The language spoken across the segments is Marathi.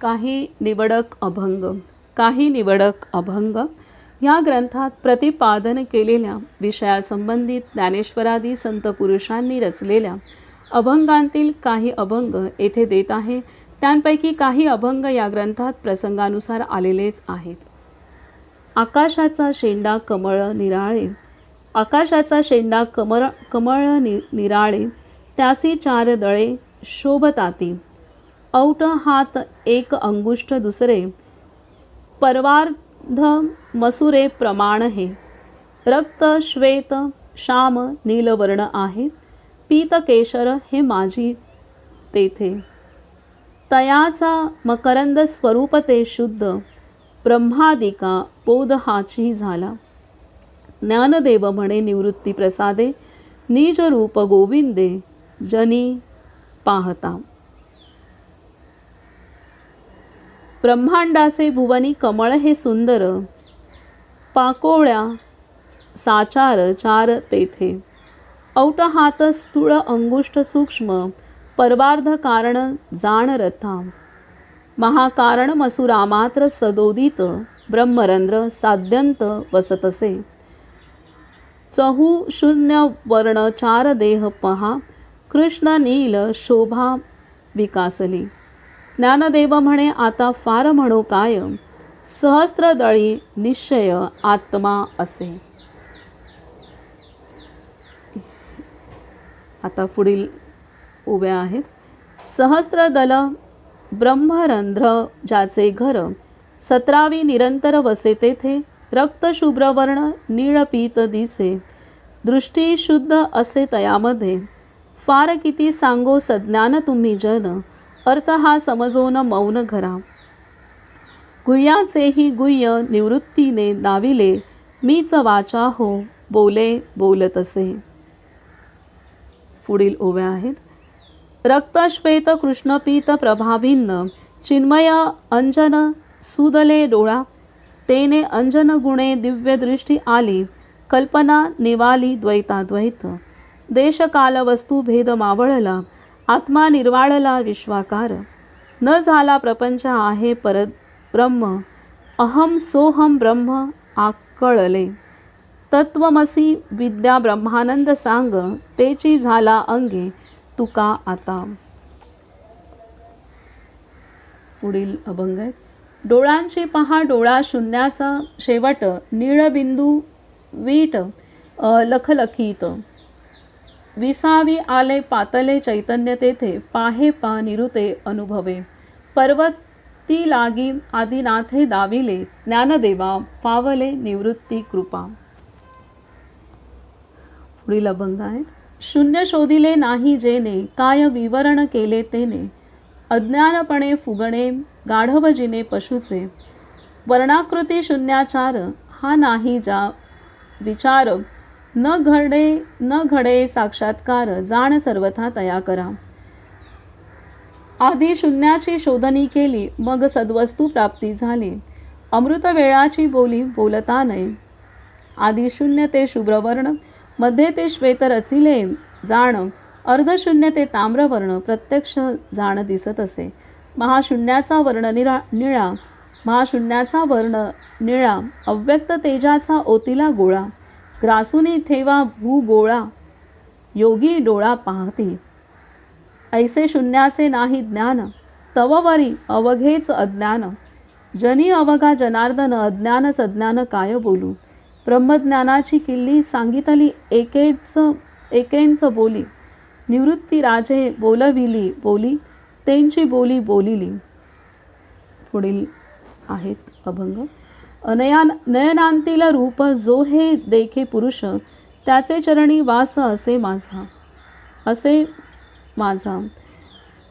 काही निवडक अभंग काही निवडक अभंग या ग्रंथात प्रतिपादन केलेल्या विषयासंबंधित ज्ञानेश्वरादी संत पुरुषांनी रचलेल्या अभंगांतील काही अभंग येथे देत आहे. त्यांपैकी काही अभंग या ग्रंथात प्रसंगानुसार आलेलेच आहेत. आकाशाचा शेंडा कमळ निराळे आकाशाचा शेंडा कमळ कमळ नि निराळे त्यासी चार दळे शोभताती औट हात एक अंगुष्ठ दुसरे परवार्ध मसुरे प्रमाण हे. रक्त श्वेत श्याम नीलवर्ण आहे. पीत केशर हे माझी तेथे. तयाचा मकरंद स्वरूप ते शुद्ध ब्रह्मादिका बोध हाची झाला. ज्ञानदेव म्हणे निवृत्ती प्रसादे निज रूप गोविंदे जनी पाहता. ब्रह्मांडाचे भुवनी कमळ हे सुंदर. पाकोळ्या साचार चार तेथे. औट हात स्थूळ अंगुष्ठ सूक्ष्म परवार्ध कारण जाण रथा महाकारण मसुरा मात्र सदोदित ब्रह्मरंध्र साध्यंत वसतसे. चहू शून्य वर्ण चार देह पहा कृष्ण नील शोभा विकासली. ज्ञानदेव म्हणे आता फार म्हणो काय सहस्त्रदळी निश्चय आत्मा असे. आता पुढील उभ्या आहेत. सहस्त्रदल ब्रह्मरंध्र ज्याचे घर सतरावी निरंतर वसे तेथे रक्तशुभ्रवर्ण निळपीत दिसे. दृष्टी शुद्ध असे तयामध्ये. फार किती सांगो सज्ञान तुम्ही जन. अर्थ हा समजोन मौन घरा. गुह्याचेही गुह्य निवृत्तीने दाविले मीच वाचा हो बोले बोलत असे पुढील ओव्या आहेत. रक्तश्वेत कृष्णपीत प्रभाभिन्न चिन्मय अंजन सुदले डोळा. तेने अंजन गुणे दिव्य दृष्टी आली कल्पना निवाली द्वैताद्वैत. देशकाल वस्तू भेद मावळला आत्मा निर्वाळला विश्वाकार. न झाला प्रपंच आहे परत ब्रह्म. अहम सोहम ब्रह्म आकळले. तत्वमसी विद्या ब्रह्मानंद सांग तेची झाला अंगे तुका आता. पुढील अभंग आहे. डोळ्यांचे पहा डोळा शून्याचा शेवट निळबिंदू वीट लखलखीत. विसावी आले पातले चैतन्य तेथे पाहे पा निरुते अनुभवे. पर्वती लागी आदिनाथे दाविले ज्ञानदेवा पावले निवृत्ती कृपा. पुढील अभंग आहेत. शून्य शोधिले नाही जेने काय विवरण केले तेने. अज्ञानपणे फुगणे गाढव जिने पशुचे. वर्णाकृती शून्याचार हा नाही जा विचार न घडे न घडे साक्षात्कार जाण सर्वथा तया करा. आधी शून्याची शोधनी केली मग सद्वस्तू प्राप्ती झाली. अमृत वेळाची बोली बोलता नये. आधी शून्य ते शुभ्रवर्णमध्ये ते श्वेत रचिले जाण. अर्धशून्य ते ताम्रवर्ण प्रत्यक्ष जाण दिसत असे. महाशून्याचा वर्ण निरा निळा. महाशून्याचा वर्ण निळा. अव्यक्त तेजाचा ओतीला गोळा. ग्रासुनी ठेवा भूगोळा योगी डोळा पाहती. ऐसे शून्याचे नाही ज्ञान तववरी अवघेच अज्ञान. जनी अवघा जनार्दन अज्ञान सज्ञान काय बोलू? ब्रह्मज्ञानाची किल्ली सांगितली एकेच एकेंच बोली. निवृत्ती राजे बोलविली बोली त्यांची बोली बोलिली. पुढील आहेत अभंग. अनयान नयनांतील रूप जो हे देखे पुरुष त्याचे चरणी वास असे माझा असे माझा.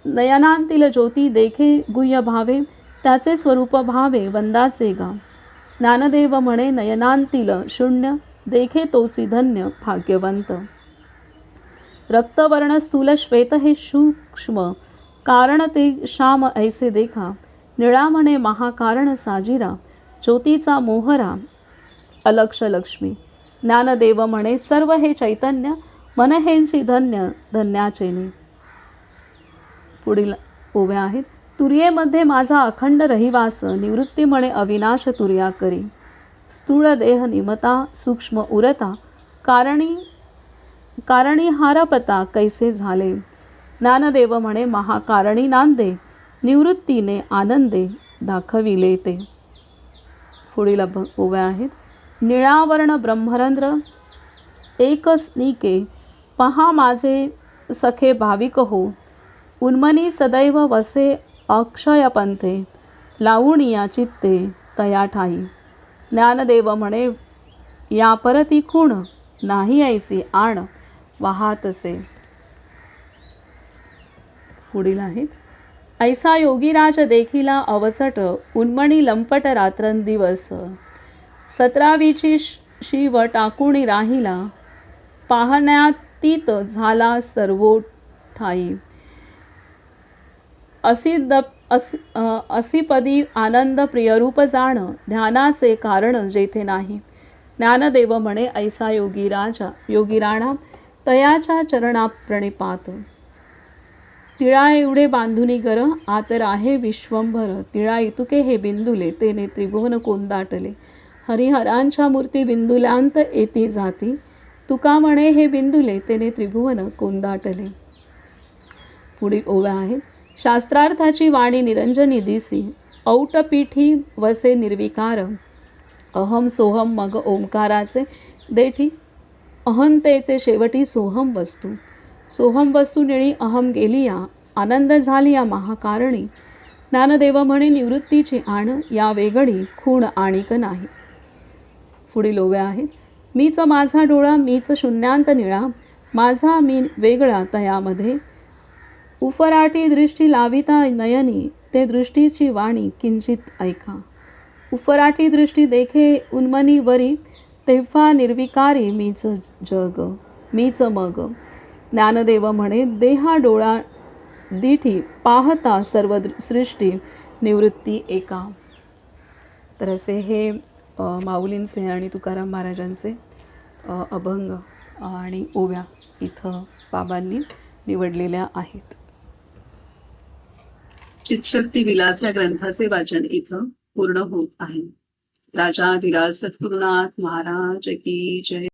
नयनांतील ज्योती देखे गुह्य भावे त्याचे स्वरूप भावे वंदाचे गा. ज्ञानदेव म्हणे नयनांतील शून्य देखे तोची धन्य भाग्यवंत. रक्तवर्ण स्थूल श्वेत हे सूक्ष्म कारण ते श्याम ऐसे देखा. निळा म्हणे महाकारण साजिरा. ज्योतीचा मोहराम अलक्ष लक्ष्मी. ज्ञानदेव म्हणे सर्व हे चैतन्य मन हेंची धन्य धन्याचेने. पुढील ओव्या आहेत. तुर्येमध्ये माझा अखंड रहिवास निवृत्ती म्हणे अविनाश तुर्या करी स्थूळ देह निमता सूक्ष्म उरता कारणी कारणी हारपता कैसे झाले? ज्ञानदेव म्हणे महाकारणी नांदे निवृत्तीने आनंदे दाखविले ते. पुढील अभ ओव्या आहेत. निळावर्ण ब्रह्मरंध्र एकच निके पहा माझे सखे भाविक हो. उन्मनी सदैव वसे अक्षय पंथे या चित्ते तया ठाई. ज्ञानदेव म्हणे या परती खूण नाही ऐसी आण वाहातसे पुढील आहेत. ऐसा योगीराज देखिला अवचट उन्मणी लंपट रात्रंदिवस सतरावीची शिव टाकुणी राहिला पाहण्यातीत झाला सर्वो ठाई असी द असीपदी आनंद प्रियरूप जाण ध्यानाचे कारण जेथे नाही. ज्ञानदेव म्हणे ऐसा योगी राजा योगी राणा तयाच्या चरणा प्रणिपात तिळा एवढे बांधुनी गर आतर आहे विश्वंभर. तिळा इतुके हे बिंदुले तेने त्रिभुवन कोंदाटले. हरिहरांच्या मूर्ती बिंदुल्यांत येती जाती. तुका म्हणे हे बिंदुले तेने त्रिभुवन कोंदाटले. पुढील ओव्या आहेत. शास्त्रार्थाची वाणी निरंजनी दिसी. औटपीठी वसे निर्विकार. अहम सोहम मग ओंकाराचे. देठी अहंतेचे शेवटी सोहम वस्तू. सोहम वस्तू निळी अहम गेलिया आनंद झाली या महाकारणी. ज्ञानदेव म्हणे निवृत्तीची आण या वेगळी खूण आणिक नाही. पुढील ओव्या आहेत मीच माझा डोळा मीच शून्यांत निळा माझा मी वेगळा तयामध्ये. उफराटी दृष्टी लाविता नयनी ते दृष्टीची वाणी किंचित ऐका. उफराटी दृष्टी देखे उन्मनी वरी तेव्हा निर्विकारी मीच जग मीच मग. ज्ञानदेव म्हणे देहा डोळा दिठी पाहता सर्व सृष्टी निवृत्ती एका. तर असे हे माऊलींचे आणि तुकाराम महाराजांचे अभंग आणि ओव्या इथं बाबांनी निवडलेल्या आहेत. चितशक्ती विलास या ग्रंथाचे वाचन इथं पूर्ण होत आहे. राजा धीराज सद्गुरुनाथ महाराज की जय.